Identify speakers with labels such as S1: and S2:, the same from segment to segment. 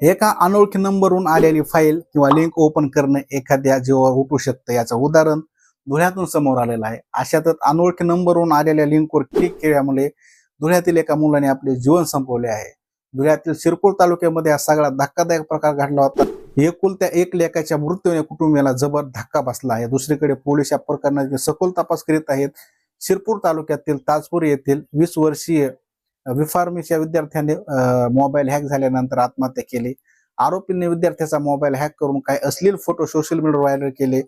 S1: एका अनोळखी नंबरवरून आलेली फाईल किंवा लिंक ओपन करणं एखाद्या जीवावर उठू शकतं याचं उदाहरण धुळ्यातून समोर आलेलं आहे. अशातच अनोळखी नंबरवरून आलेल्या लिंकवर क्लिक केल्यामुळे धुळ्यातील एका मुलाने आपले जीवन संपवले आहे. धुळ्यातील शिरपूर तालुक्यामध्ये हा सगळा धक्कादायक प्रकार घडला होता. एकुलत्या एक लेखाच्या मृत्यूने कुटुंबियाला जबर धक्का बसला आहे. दुसरीकडे पोलीस या प्रकरणाची सखोल तपास करीत आहेत. शिरपूर तालुक्यातील ताजपूर येथील वीस वर्षीय विफार्मिस या विद्यार्थ्याने मोबाईल हॅक झाल्यानंतर आत्महत्या केली. आरोपींनी विद्यार्थ्याचा मोबाईल हॅक करून काही अश्लील फोटो सोशल मीडियावर व्हायरल केले.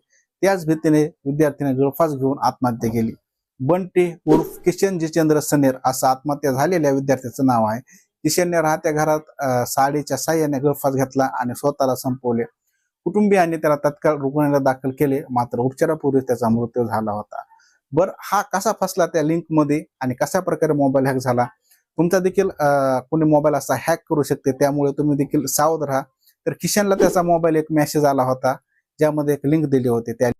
S1: त्याच भीतीने विद्यार्थ्याने गळफास घेऊन आत्महत्या केली. बंटी उर्फ किशन जितेंद्र सनेर असं आत्महत्या झालेल्या विद्यार्थ्याचं नाव आहे. किशनने राहत्या घरात साडीच्या साह्याने गळफास घेतला आणि स्वतःला संपवले. कुटुंबियांनी त्याला तत्काळ रुग्णालयात दाखल केले. मात्र उपचारापूर्वी त्याचा मृत्यू झाला होता. बर हा कसा फसला त्या लिंकमध्ये आणि कशा प्रकारे मोबाईल हॅक झाला? तुमचा देखील कोणी मोबाईल असा हॅक करू शकते त्यामुळे तुम्ही देखील सावध राहा. तर किशनला त्याचा मोबाईल एक मेसेज आला होता ज्यामध्ये एक लिंक दिली होती. त्या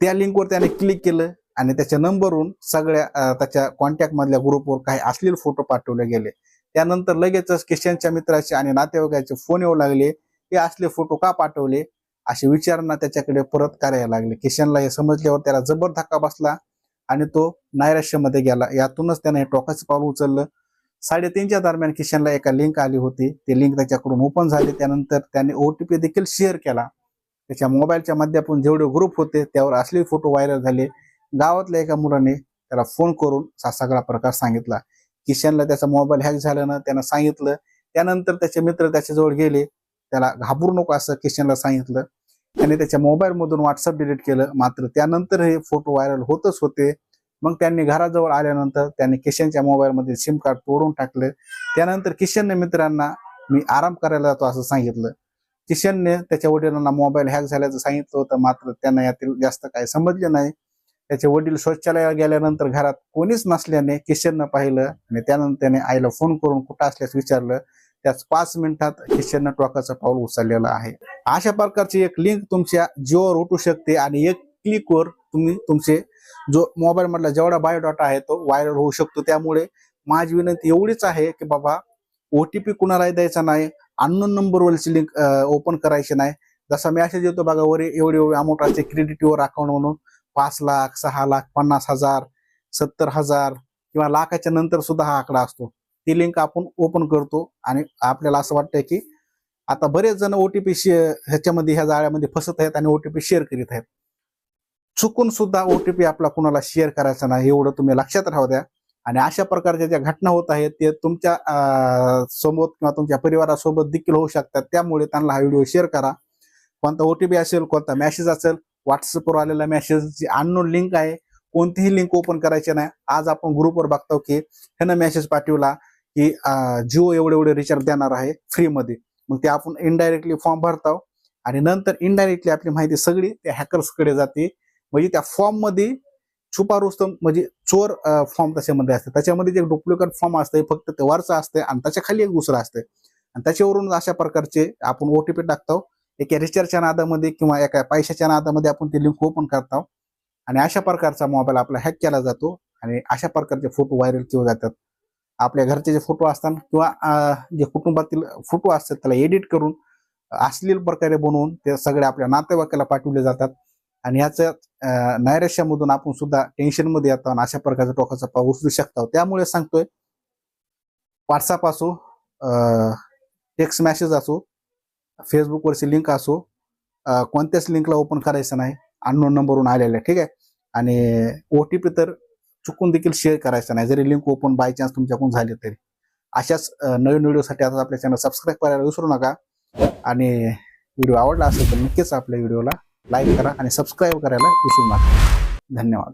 S1: त्या लिंकवर त्याने क्लिक केलं आणि त्याच्या नंबरवरून सगळ्या त्याच्या कॉन्टॅक्ट मधल्या ग्रुपवर काही अश्लील फोटो पाठवले गेले. त्यानंतर लगेचच किशनच्या मित्राचे आणि नातेवाईकाचे फोन येऊ लागले. हे असले फोटो का पाठवले? अशी विचारणा त्याच्याकडे परत करायला लागले. किशनला हे समजल्यावर त्याला जबर धक्का बसला आणि तो नैराश्यामध्ये गेला. यातूनच त्याने हे टोकाचं पाऊल उचललं. साडेतीनच्या दरम्यान किशनला एका लिंक आली होती. ती लिंक त्याच्याकडून ओपन झाली. त्यानंतर त्याने ओटीपी देखील शेअर केला. त्याच्या मोबाईलच्या माध्यमातून जेवढे ग्रुप होते त्यावर असले फोटो व्हायरल झाले. गावातल्या एका मुलाने त्याला फोन करून हा सगळा प्रकार सांगितला. किशनला त्याचा मोबाईल हॅक झाल्यानं त्यानं सांगितलं. त्यानंतर त्याचे मित्र त्याच्याजवळ गेले. त्याला घाबरू नको असं किशनला सांगितलं. त्याने त्याच्या मोबाईलमधून व्हॉट्सअप डिलीट केलं. मात्र त्यानंतर हे फोटो व्हायरल होतच होते. मग त्यांनी घराजवळ आल्यानंतर त्यांनी किशनच्या मोबाईलमध्ये सिम कार्ड तोडून टाकलं. त्यानंतर किशनने मित्रांना मी आराम करायला जातो असं सांगितलं. किशनने त्याच्या वडिलांना मोबाईल हॅक झाल्याचं सांगितलं होतं. मात्र त्यांना यातील जास्त काय समजले नाही. त्याचे वडील शौचालयाला गेल्यानंतर घरात कोणीच नसल्याने किशननं पाहिलं आणि त्यानंतर त्याने आईला फोन करून कुठं असल्यास विचारलं. त्याच पाच मिनिटात किशननं टोकाचं पाऊल उचललेलं आहे. अशा प्रकारची एक लिंक तुमच्या जिओवर उठू शकते आणि एक क्लिकवर तुम्ही तुमचे जो मोबाईल मधला जेवढा बायोडाटा आहे तो व्हायरल होऊ शकतो. त्यामुळे माझी विनंती एवढीच आहे की बाबा ओटीपी कुणालाही द्यायचा नाही अननोन नंबरवरची लिंक ओपन करायची नाही. जसा मॅसेज येतो बघा वर एवढी एवढी अमाऊंट असते. क्रेडिट युअर अकाउंट म्हणून पाच लाख सहा लाख पन्नास हजार सत्तर हजार किंवा लाखाच्या नंतर सुद्धा हा आकडा असतो. ती लिंक आपण ओपन करतो आणि आपल्याला असं वाटतंय की आता बरेच जण ओटीपी ह्याच्यामध्ये ह्या जाळ्यामध्ये फसत आहेत आणि ओटीपी शेअर करीत आहेत. चुकून सुद्धा ओटीपी आपला कुणाला शेअर करायचा नाही एवढं तुम्ही लक्षात राहू द्या. आणि अशा प्रकारच्या ज्या घटना होत आहेत ते तुमच्यासमोर सोबत किंवा तुमच्या परिवारासोबत देखील होऊ शकतात. त्यामुळे त्यांना हा व्हिडिओ शेअर करा. कोणता ओटीपी असेल कोणता मेसेज असेल व्हॉट्सअपवर आलेला मेसेजची अननोन लिंक आहे कोणतीही लिंक ओपन करायची नाही. आज आपण ग्रुपवर बघतो की ह्यानं मेसेज पाठवला की जिओ एवढे एवढे रिचार्ज देणार आहे फ्रीमध्ये मग ते आपण इनडायरेक्टली फॉर्म भरतो. आणि नंतर इनडायरेक्टली आपली माहिती सगळी त्या हॅकर्सकडे जाते. म्हणजे त्या फॉर्ममध्ये छुपा रुस्तम म्हणजे चोर फॉर्म त्याच्यामध्ये असते. त्याच्यामध्ये जे डुप्लिकेट फॉर्म असते फक्त ते वरचं असते आणि त्याच्याखाली एक दुसरं असते. आणि त्याच्यावरून अशा प्रकारचे आपण ओटीपी टाकतो. एका रिचार्जच्या नादामध्ये किंवा एका पैशाच्या नादामध्ये आपण ती लिंक ओपन करतो. आणि अशा प्रकारचा मोबाईल आपला हॅक केला जातो आणि अशा प्रकारचे फोटो व्हायरल केले जातात. आपल्या घरचे जे फोटो असतात किंवा जे कुटुंबातील फोटो असतात त्याला एडिट करून अश्लील प्रकारे बनवून ते सगळे आपल्या नातेवाईकाला पाठवले जातात. आणि याचं नैराश्यामधून आपण सुद्धा टेन्शनमध्ये येतो आणि अशा प्रकारचा टोकाचा पाऊस उचलू शकतो. त्यामुळे सांगतोय व्हॉट्सअप असो टेक्स्ट मॅसेज असो फेसबुकवरची लिंक असो कोणत्याच लिंकला ओपन करायचं नाही. अननोन नंबरवरून आलेल्या ठीक आहे? आणि ओ टी पी तर चुकून देखील शेअर करायचं नाही. जरी लिंक ओपन बाय चान्स तुमच्याकडून झाले तरी. अशाच नवीन व्हिडिओसाठी आता आपल्या चॅनल सबस्क्राईब करायला विसरू नका. आणि व्हिडिओ आवडला असेल तर नक्कीच आपल्या व्हिडिओला लाईक करा आणि सबस्क्राईब करायला विसरू नका. धन्यवाद.